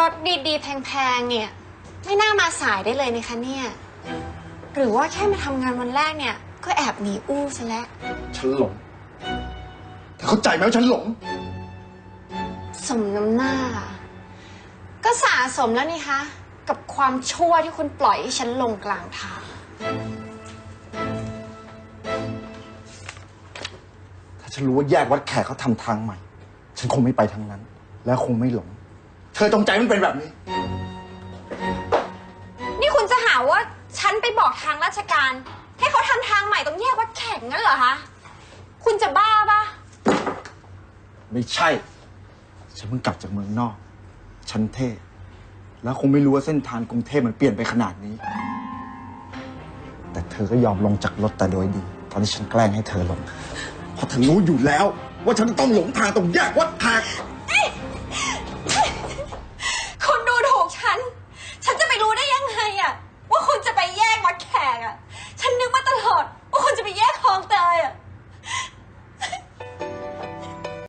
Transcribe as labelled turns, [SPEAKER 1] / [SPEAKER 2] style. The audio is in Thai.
[SPEAKER 1] รถดีๆ แพงๆ เนี่ย ไม่น่ามาสายได้เลยนะคะเนี่ย หรือว่าแค่มาทำงานวันแรกเนี่ย ก็แอบหนีอู้ซะแล้ว
[SPEAKER 2] ฉันหลงเธอเข้าใจไหมว่าฉันหลง
[SPEAKER 1] สมน้ำหน้า ก็สะสมแล้วนี่คะ กับความชั่วที่คุณปล่อยให้ฉันลงกลางทาง
[SPEAKER 2] ถ้าฉันรู้ว่าแยกวัดแขกเขาทำทางใหม่ ฉันคงไม่ไปทางนั้น และคงไม่หลง เธอจงใจมันเป็นแบบนี้
[SPEAKER 1] นี่คุณจะหาว่าฉันไปบอกทางราชการ ให้เขาทำทางใหม่ตรงแยกวัดแขกงั้นเหรอคะ คุณจะบ้าปะ
[SPEAKER 2] ไม่ใช่ ฉันเพิ่งกลับจากเมืองนอก ฉันเท่ แล้วคงไม่รู้ว่าเส้นทางกรุงเทพมันเปลี่ยนไปขนาดนี้ แต่เธอก็ยอมลงจากรถแต่โดยดี ตอนที่ฉันแกล้งให้เธอลง เพราะเธอรู้อยู่แล้ว ว่าฉันจะต้องหลงทางตรงแยกวัดแขก
[SPEAKER 1] คุณ